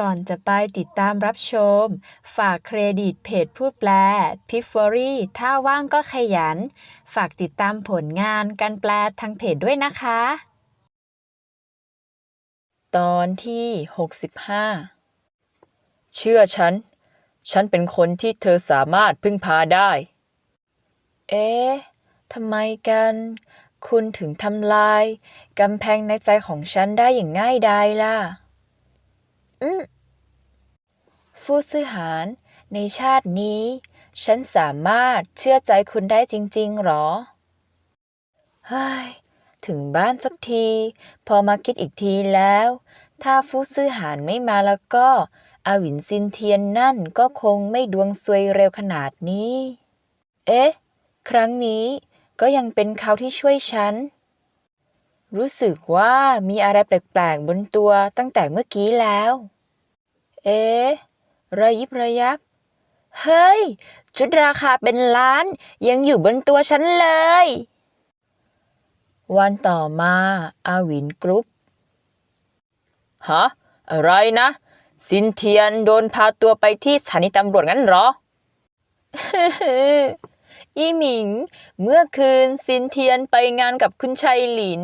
ก่อนจะไปติดตามรับชม ฝากเครดิตเพจผู้แปลพิฟฟอรี่ถ้าว่างก็ขยัน ฝากติดตามผลงานการแปลทางเพจด้วยนะคะ ตอนที่ 65 เชื่อฉัน ฉันเป็นคนที่เธอสามารถพึ่งพาได้ เอ๊ะทำไมกัน คุณถึงทำลายกำแพงในใจของฉันได้อย่างง่ายดายล่ะ อืมฟูซื่อหาน ในชาตินี้ ฉันสามารถเชื่อใจคุณได้จริง ๆ หรอ เฮ้ย ถึงบ้านสักที พอมาคิดอีกทีแล้ว ถ้าฟูซื่อหานไม่มาแล้วก็ อาหวินซินเทียนนั่นก็คงไม่ดวงซวยเร็วขนาดนี้ เอ๊ะ ครั้งนี้ก็ยังเป็นเขาที่ช่วยฉัน รู้สึกว่ามีอะไรแปลกๆบนตัวตั้งแต่เมื่อกี้แล้ว เอ๊ระยิบระยับ เฮ้ย ชุดราคาเป็นล้าน ยังอยู่บนตัวฉันเลย วันต่อมาอาวินกรุ๊ปฮะ อะไรนะ ซินเทียนโดนพาตัวไปที่สถานีตำรวจงั้นหรอ อีหมิง เมื่อคืนซินเทียนไปงานกับคุณชัยหลิน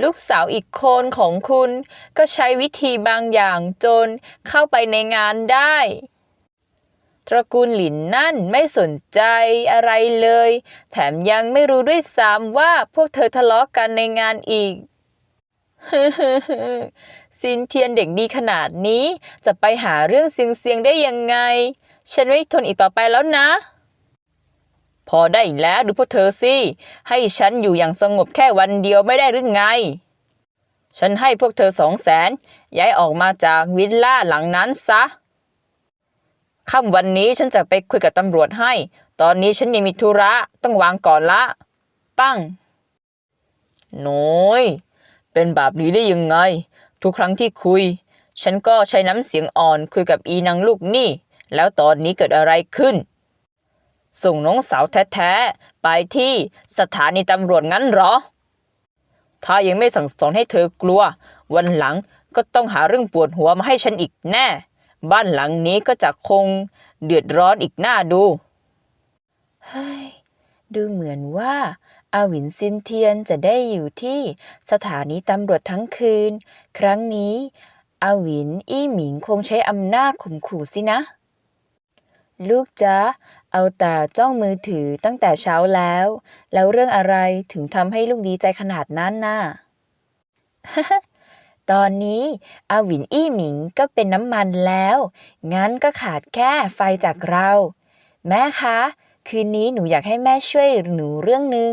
ลูกสาวอีกคนของคุณ ก็ใช้วิธีบางอย่างจนเข้าไปในงานได้ ตระกูลหลินนั่นไม่สนใจอะไรเลย แถมยังไม่รู้ด้วยซ้ำว่าพวกเธอทะเลาะกันในงานอีกซินเทียนเด็กดีขนาดนี้จะไปหาเรื่องเสียงๆได้ยังไง ฉันไม่ทนอีกต่อไปแล้วนะ พอได้แล้วดูพวกเธอสิ ให้ฉันอยู่อย่างสงบแค่วันเดียวไม่ได้หรือไง ฉันให้พวกเธอสองแสนย้ายออกมาจากวิลล่าหลังนั้นซะค่ำวันนี้ฉันจะไปคุยกับตำรวจให้ ตอนนี้ฉันยังมีธุระต้องวางก่อนละ ปั้งน้อยเป็นแบบนี้ได้ยังไง ทุกครั้งที่คุย ฉันก็ใช้น้ำเสียงอ่อนคุยกับอีนางลูกนี่ แล้วตอนนี้เกิดอะไรขึ้น ส่งน้องสาวแท้ๆ ไปที่สถานีตำรวจงั้นหรอ ถ้ายังไม่สั่งสอนให้เธอกลัว วันหลังก็ต้องหาเรื่องปวดหัวมาให้ฉันอีกแน่ บ้านหลังนี้ก็จะคงเดือดร้อนอีกหน้าดู เฮ้ย ดูเหมือนว่าอาวินซินเทียนจะได้อยู่ที่สถานีตำรวจทั้งคืน ครั้งนี้อาวินอี้หมิงคงใช้อำนาจข่มขู่สินะ ลูกจ๊ะ เอาแต่จ้องมือถือตั้งแต่เช้าแล้ว แล้วเรื่องอะไรถึงทำให้ลูกดีใจขนาดนั้นน่ะ ตอนนี้อาหวินอี้หมิงก็เป็นน้ำมันแล้ว งั้นก็ขาดแค่ไฟจากเรา แม่คะ คืนนี้หนูอยากให้แม่ช่วยหนูเรื่องหนึ่ง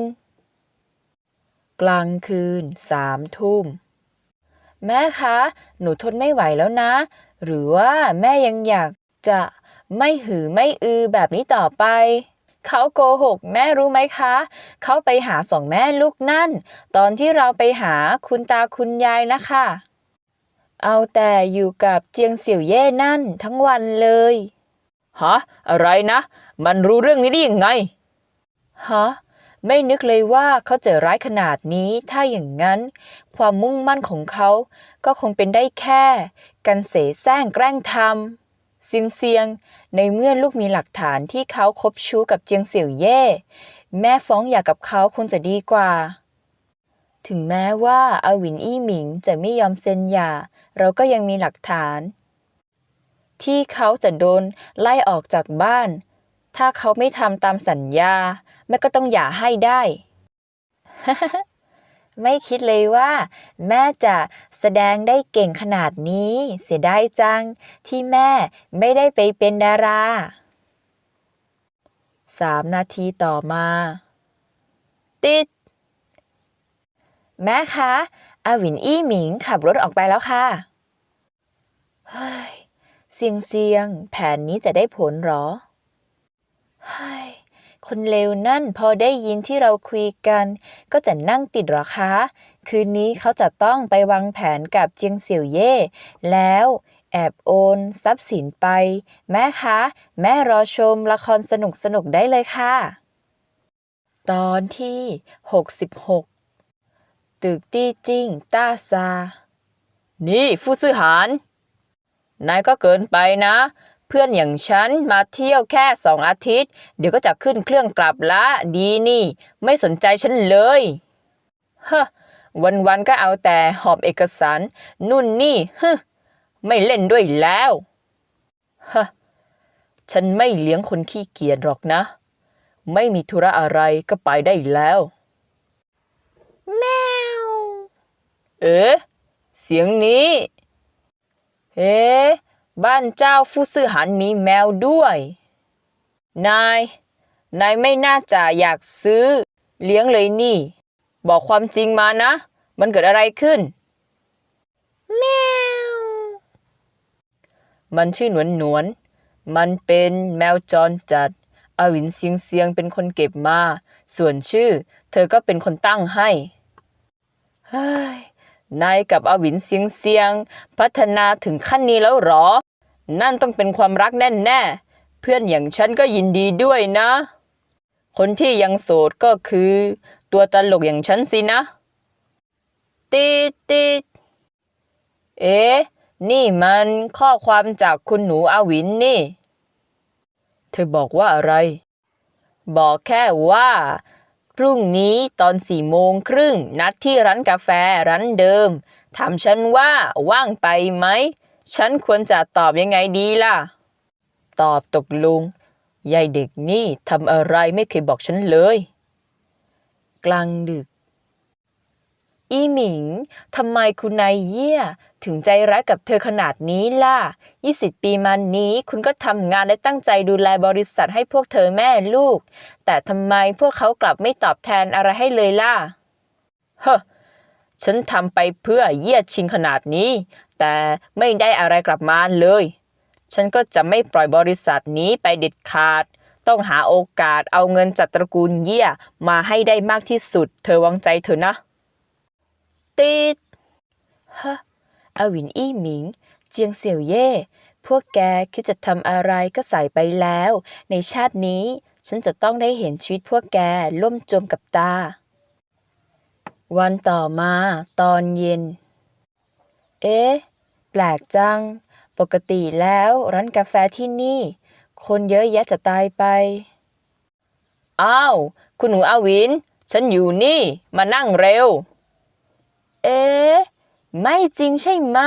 กลางคืนสามทุ่ม แม่คะ หนูทนไม่ไหวแล้วนะ หรือว่าแม่ยังอยากจะ ไม่หือไม่อือแบบนี้ต่อไป เขาโกหกแม่รู้ไหมคะ เขาไปหาสองแม่ลูกนั่น ตอนที่เราไปหาคุณตาคุณยายนะคะ เอาแต่อยู่กับเจียงเสี่ยวเย่นั่นทั้งวันเลยฮะอะไรนะ มันรู้เรื่องนี้ได้ยังไงฮะไม่นึกเลยว่าเขาจะร้ายขนาดนี้ ถ้าอย่างนั้น ความมุ่งมั่นของเขาก็คงเป็นได้แค่ กันเสแสร้งแกล้งทำเซียงเซียง ในเมื่อลูกมีหลักฐานที่เขาคบชู้กับเจียงเสี่ยวเย่ แม่ฟ้องหย่ากกับเขาคงจะดีกว่า ถึงแม้ว่าอาหวินอี้หมิงจะไม่ยอมเซ็นหย่า เราก็ยังมีหลักฐาน ที่เขาจะโดนไล่ออกจากบ้าน ถ้าเขาไม่ทำตามสัญญา แม่ก็ต้องหย่าให้ได้ ไม่คิดเลยว่า แม่จะแสดงได้เก่งขนาดนี้ เสียดายจัง ที่แม่ไม่ได้ไปเป็นดาราสามนาทีต่อมา ติด แม่คะอาวินอี้หมิงขับรถออกไปแล้วค่ะ เฮ้ย เสียงเสียง แผนนี้จะได้ผลหรอ เฮ้ย คนเลวนั่นพอได้ยินที่เราคุยกัน ก็จะนั่งติดหรอคะ คืนนี้เขาจะต้องไปวางแผนกับเจียงเสี่ยวเย่แล้วแอบโอนทรัพย์สินไป แม่คะ แม่รอชมละครสนุกสนุกได้เลยค่ะ ตอนที่ 66 ตึกตี้จิ้ง ต้าซา นี่ฟูซื่อหานนายก็เกินไปนะ เพื่อนอย่างฉันมาเที่ยวแค่สองอาทิตย์ เดี๋ยวก็จะขึ้นเครื่องกลับละดีนี่ ไม่สนใจฉันเลยเฮะวันๆก็เอาแต่หอบเอกสาร นู่นนี่ฮึไม่เล่นด้วยแล้วฮะฉันไม่เลี้ยงคนขี้เกียจหรอกนะ ไม่มีธุระอะไรก็ไปได้แล้ว แมว เอ๊ะเสียงนี้ เอ๊ะ บ้านเจ้าฟูซื่อหันมีแมวด้วย นาย นายไม่น่าจะอยากซื้อ เลี้ยงเลยนี่ บอกความจริงมานะ มันเกิดอะไรขึ้น แมว มันชื่อหนวนหนวน มันเป็นแมวจรจัด อวินเซียงเซียงเป็นคนเก็บมา ส่วนชื่อ เธอก็เป็นคนตั้งให้ เฮ้ยนายกับอวินเซียงเซียง พัฒนาถึงขั้นนี้แล้วหรอ นั่นต้องเป็นความรักแน่แน่เพื่อนอย่างฉันก็ยินดีด้วยนะ คนที่ยังโสดก็คือ ตัวตลกอย่างฉันสินะ ติดติดเอ๊ะ นี่มันข้อความจากคุณหนูอาวินนี่ เธอบอกว่าอะไร บอกแค่ว่า พรุ่งนี้ตอนสี่โมงครึ่งนัดที่ร้านกาแฟร้านเดิม ถามฉันว่าว่างไปไหม ฉันควรจะตอบยังไงดีล่ะ ตอบตกลงยายเด็กนี่ทำอะไรไม่เคยบอกฉันเลย กลางดึก อีหมิงทำไมคุณนายเยี่ย ถึงใจร้ายกับเธอขนาดนี้ล่ะ 20 ปีมานี้คุณก็ทำงานและตั้งใจดูแลบริษัทให้พวกเธอแม่ลูก แต่ทำไมพวกเขากลับไม่ตอบแทนอะไรให้เลยล่ะ เฮ้อฉันทำไปเพื่อเยี่ยชิงขนาดนี้ แต่ไม่ได้อะไรกลับมาเลย ฉันก็จะไม่ปล่อยบริษัทนี้ไปเด็ดขาด ต้องหาโอกาสเอาเงินจากตระกูลเยี่ยมาให้ได้มากที่สุด เธอวางใจเถอะนะ ติดฮะอาวินอี้หมิง เจียงเสี่ยวเย่ พวกแกคิดจะทำอะไรก็ใส่ไปแล้ว ในชาตินี้ฉันจะต้องได้เห็นชีวิตพวกแกล่มจมกับตา วันต่อมา ตอนเย็น เอ๊ะ แปลกจัง ปกติแล้วร้านกาแฟที่นี่ คนเยอะแยะจะตายไป อ้าว คุณหนูอาวิน ฉันอยู่นี่ มานั่งเร็ว เอ๊ะ ไม่จริงใช่ไหม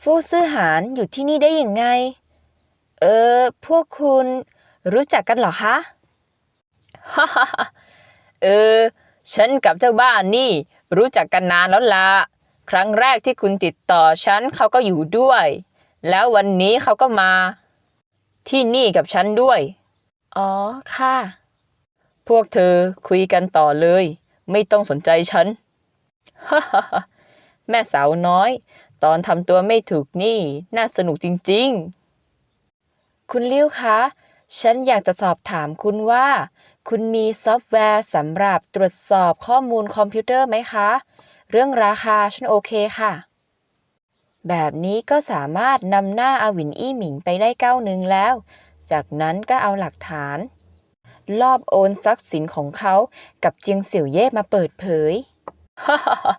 ฟู่ซื่อหานอยู่ที่นี่ได้ยังไง เออ พวกคุณรู้จักกันเหรอคะฮ่าฮ่าเออ ฉันกับเจ้าบ้านนี่ รู้จักกันนานแล้วละ ครั้งแรกที่คุณติดต่อฉันเขาก็อยู่ด้วย แล้ววันนี้เขาก็มา ที่นี่กับฉันด้วย อ๋อค่ะ พวกเธอคุยกันต่อเลย ไม่ต้องสนใจฉันฮ่าฮ่าฮ่าแม่สาวน้อย ตอนทำตัวไม่ถูกนี่ น่าสนุกจริง ๆ คุณลิ้วคะ ฉันอยากจะสอบถามคุณว่า คุณมีซอฟต์แวร์สำหรับตรวจสอบข้อมูลคอมพิวเตอร์ไหมคะ เรื่องราคาฉันโอเคค่ะ แบบนี้ก็สามารถนำหน้าอาวินอี้หมิงไปได้เก้าหนึ่งแล้ว จากนั้นก็เอาหลักฐาน ลอบโอนทรัพย์สินของเขากับเจียงเสี่ยวเย่มาเปิดเผยฮ่าฮ่าฮ่า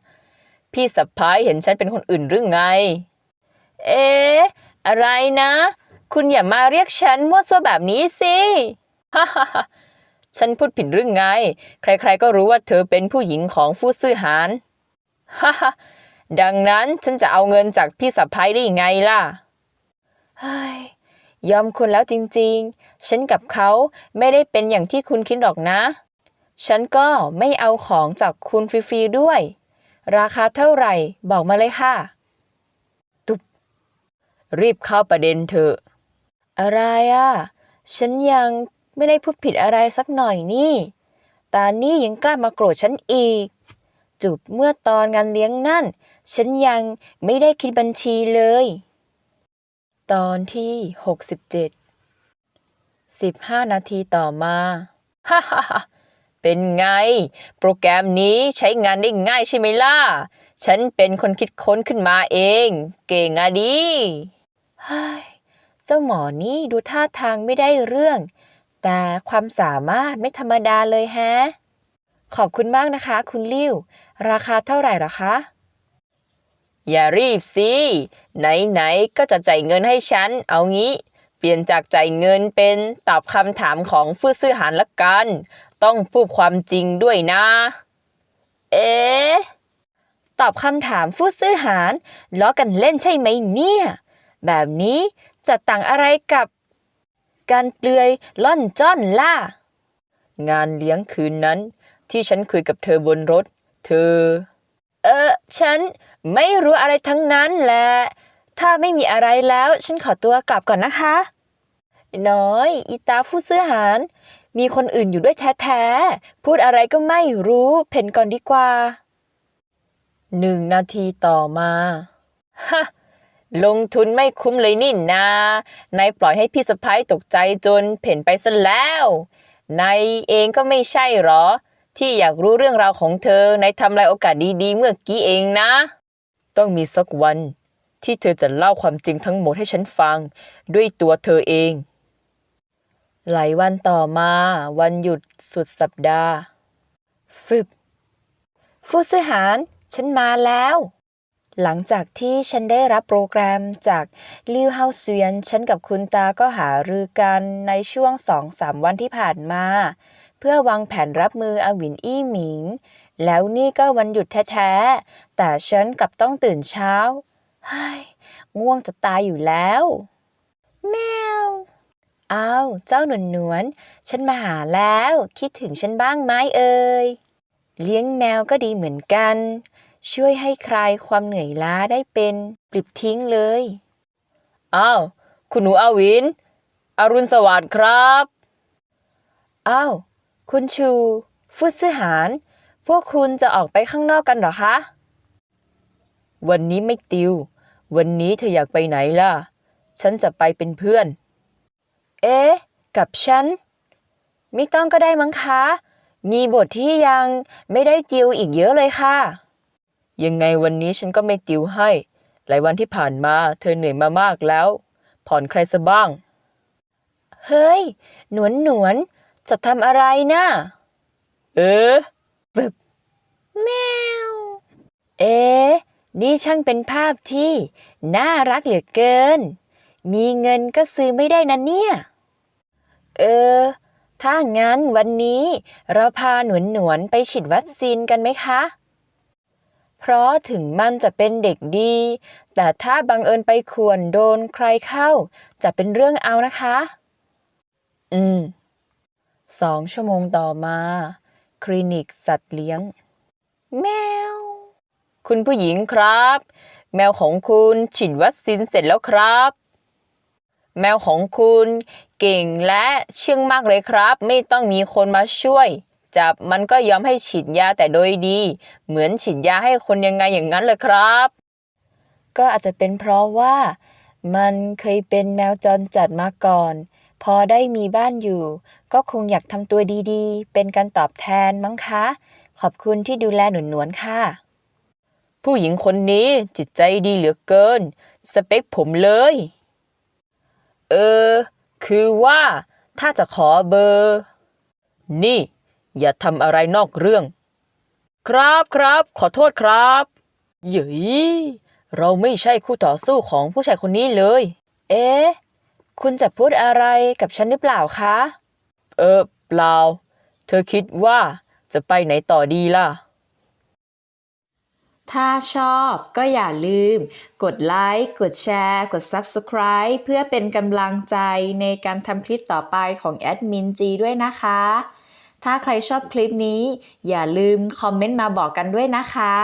พี่สะพ้ายเห็นฉันเป็นคนอื่นหรือไง เอ๊ะอะไรนะ คุณอย่ามาเรียกฉันมั่วซั่วแบบนี้สิฮ่าฮ่าฮ่าฉันพูดผิดหรือไง ใครๆก็รู้ว่าเธอเป็นผู้หญิงของฟู่ซื่อหาน ฮ่าฮดังนั้นฉันจะเอาเงินจากพี่สะพ้ายได้ยังไงล่ะเฮ้ยยอมคุณแล้วจริงๆ ฉันกับเขาไม่ได้เป็นอย่างที่คุณคิดหรอกนะ ฉันก็ไม่เอาของจากคุณฟรีๆด้วย ราคาเท่าไหร่บอกมาเลยค่ะ ตุบรีบเข้าประเด็นเถอะ อะไรอะ ฉันยังไม่ได้พูดผิดอะไรสักหน่อยนี่ ตานี่ยังกล้ามาโกรธฉันอีก จุบเมื่อตอนงานเลี้ยงนั่น ฉันยังไม่ได้คิดบัญชีเลย ตอนที่ 67 15 นาทีต่อมาฮ่าฮ่าฮ่าเป็นไง โปรแกรมนี้ใช้งานได้ง่ายใช่ไหมล่ะ ฉันเป็นคนคิดค้นขึ้นมาเอง เก่งอะดิเฮ้ยเจ้าหมอนี่ดูท่าทางไม่ได้เรื่อง แต่ความสามารถไม่ธรรมดาเลยแฮะ ขอบคุณมากนะคะ คุณลิ้ว ราคาเท่าไหร่หรอคะ อย่ารีบสิ ไหนๆ ก็จะจ่ายเงินให้ฉัน เอางี้ เปลี่ยนจากจ่ายเงินเป็นตอบคำถามของผู้ซื้อหารละกัน ต้องพูดความจริงด้วยนะ เอ๊ะตอบคำถามฟูดซื้อหารล้อกันเล่นใช่ไหมเนี่ย แบบนี้จะต่างอะไรกับการเปลือยล่อนจ้อนล่ะงานเลี้ยงคืนนั้นที่ฉันคุยกับเธอบนรถ เธอ เออ ฉันไม่รู้อะไรทั้งนั้นแหละ ถ้าไม่มีอะไรแล้วฉันขอตัวกลับก่อนนะคะ น้อย อีตาผู้ซื้อหาร มีคนอื่นอยู่ด้วยแท้ๆ พูดอะไรก็ไม่รู้เพ่นก่อนดีกว่า หนึ่งนาทีต่อมา ฮะลงทุนไม่คุ้มเลยนี่นานายปล่อยให้พี่สะพ้ายตกใจจนเพ่นไปซะแล้ว นายเองก็ไม่ใช่หรอ ที่อยากรู้เรื่องราวของเธอในทำลายโอกาสดีๆ เมื่อกี้เองนะ ต้องมีสักวัน ที่เธอจะเล่าความจริงทั้งหมดให้ฉันฟัง ด้วยตัวเธอเอง หลายวันต่อมา วันหยุดสุดสัปดาห์ ฟึบฟูซื้อหาร ฉันมาแล้ว หลังจากที่ฉันได้รับโปรแกรมจากลิวเฮาเซียน ฉันกับคุณตาก็หารือกันในช่วงสองสามวันที่ผ่านมา เพื่อวางแผนรับมืออวินอี้หมิง แล้วนี่ก็วันหยุดแท้ๆ แต่ฉันกลับต้องตื่นเช้าเฮ้ยง่วงจะตายอยู่แล้ว แมวอ้าวเจ้าหนวลหนวลๆฉันมาหาแล้ว คิดถึงฉันบ้างไหมเอ่ยเลี้ยงแมวก็ดีเหมือนกัน ช่วยให้คลายความเหนื่อยล้าได้เป็นปลิบทิ้งเลยอ้าวคุณหนูอาวิน อรุณสวัสดิ์ครับ อ้าว คุณชู ฟุตซื้อหารพวกคุณจะออกไปข้างนอกกันหรอคะ วันนี้ไม่ติว วันนี้เธออยากไปไหนล่ะ ฉันจะไปเป็นเพื่อน เอ๊ะ กับฉัน ไม่ต้องก็ได้มั้งคะ มีบทที่ยังไม่ได้ติวอีกเยอะเลยค่ะ ยังไงวันนี้ฉันก็ไม่ติวให้ หลายวันที่ผ่านมาเธอเหนื่อยมามากแล้ว ผ่อนใครซะบ้าง เฮ้ย หนวลหนวลๆ จะทำอะไรนะ่ะเอ๊ะแมว เอ๊ะนี่ช่างเป็นภาพที่ น่ารักเหลือเกิน มีเงินก็ซื้อไม่ได้นะเนี่ย เออ ถ้างั้นวันนี้เราพาหนวนหนวนๆไปฉีดวัคซีนกันไหมคะ เพราะถึงมันจะเป็นเด็กดี แต่ถ้าบังเอิญไปข่วนโดนใครเข้า จะเป็นเรื่องเอานะคะ อืม สองชั่วโมงต่อมา คลินิกสัตว์เลี้ยง แมว คุณผู้หญิงครับ แมวของคุณฉีดวัคซีนเสร็จแล้วครับ แมวของคุณเก่งและเชื่องมากเลยครับ ไม่ต้องมีคนมาช่วย จับมันก็ยอมให้ฉีดยาแต่โดยดี เหมือนฉีดยาให้คนยังไงอย่างนั้นเลยครับ ก็อาจจะเป็นเพราะว่า มันเคยเป็นแมวจรจัดมาก่อน พอได้มีบ้านอยู่ ก็คงอยากทำตัวดีๆ เป็นการตอบแทนมั้งคะ ขอบคุณที่ดูแลหนุนหนวนๆค่ะ ผู้หญิงคนนี้จิตใจดีเหลือเกิน สเปคผมเลย เออ คือว่าถ้าจะขอเบอร์ นี่ อย่าทำอะไรนอกเรื่อง ครับครับขอโทษครับเย้ยเราไม่ใช่คู่ต่อสู้ของผู้ชายคนนี้เลย เอ๊ะ คุณจะพูดอะไรกับฉันหรือเปล่าคะ เออ เปล่า เธอคิดว่าจะไปไหนต่อดีล่ะ ถ้าชอบก็อย่าลืม กดไลค์ กดแชร์ กด Subscribe เพื่อเป็นกำลังใจในการทำคลิปต่อไปของแอดมินจีด้วยนะคะ ถ้าใครชอบคลิปนี้ อย่าลืมคอมเมนต์มาบอกกันด้วยนะคะ